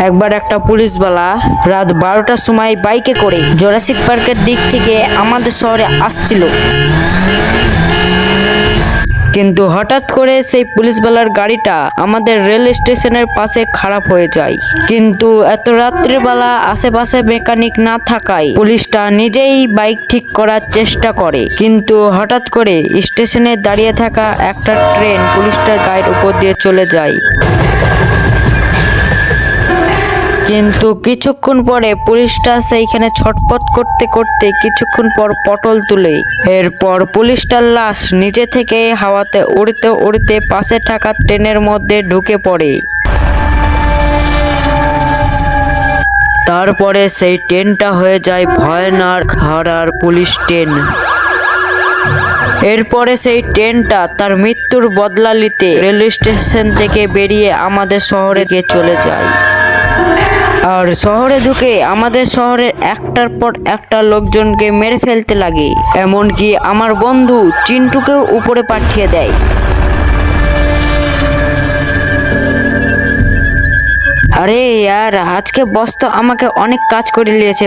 একবার একটা পুলিশওয়ালা রাত বারোটার সময় বাইকে করে জোরাসিক পার্কের দিক থেকে আমাদের শহরে আসছিল। কিন্তু হঠাৎ করে সেই পুলিশওয়ালার গাড়িটা আমাদের রেল স্টেশনের পাশে খারাপ হয়ে যায়। কিন্তু এত রাত্রিবেলা আশেপাশে মেকানিক না থাকায় পুলিশটা নিজেই বাইক ঠিক করার চেষ্টা করে। কিন্তু হঠাৎ করে স্টেশনে দাঁড়িয়ে থাকা একটা ট্রেন পুলিশটার গায়ের উপর দিয়ে চলে যায়। কিন্তু কিছুক্ষণ পরে পুলিশটা সেইখানে ছটপট করতে করতে কিছুক্ষণ পর পটল তুলে। এরপর পুলিশটার লাশ নিজে থেকে হাওয়াতে উড়তে উড়তে পাশে থাকা ট্রেনের মধ্যে ঢুকে পড়ে। তারপরে সেই ট্রেনটা হয়ে যায় ভয়ানক হারার পুলিশ ট্রেন। এরপরে সেই ট্রেনটা তার মৃত্যুর বদলা নিতে রেলওয়ে স্টেশন থেকে বেরিয়ে আমাদের শহরে গিয়ে চলে যায়। আর শহরে ঢুকে আমাদের শহরের একটার পর একটা লোকজনকে মেরে ফেলতে লাগে। এমনকি আমার বন্ধু চিন্টুকেও উপরে পাঠিয়ে দেয়। আরে, আর আজকে বস তো আমাকে অনেক কাজ করে নিয়েছে।